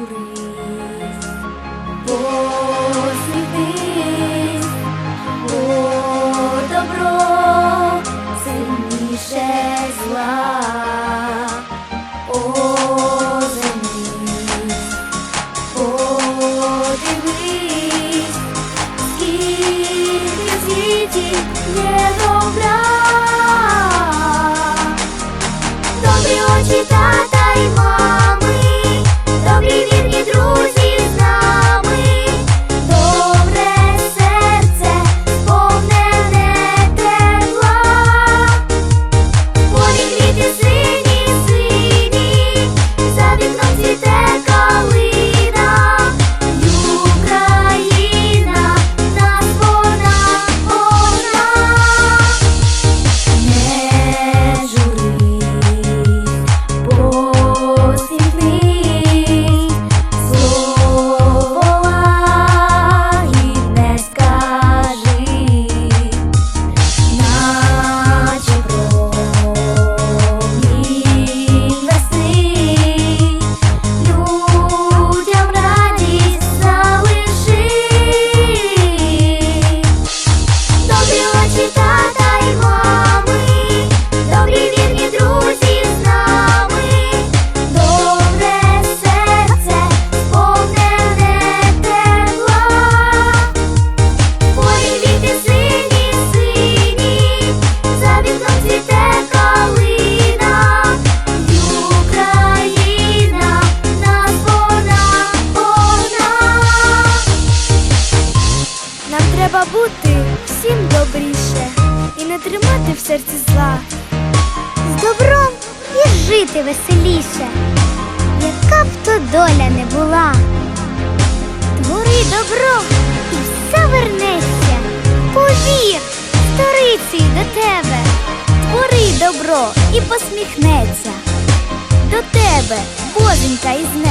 журись, посвітись, о, добро. Сильніше зла, озирнись, подивись, скільки в світі є добра. Добрі очі тата треба бути всім добріше і не тримати в серці зла. З добром і жити веселіше, яка б то доля не була. Твори добро і все вернеться. Повір, сторицею до тебе. Твори добро і посміхнеться. До тебе, боженька із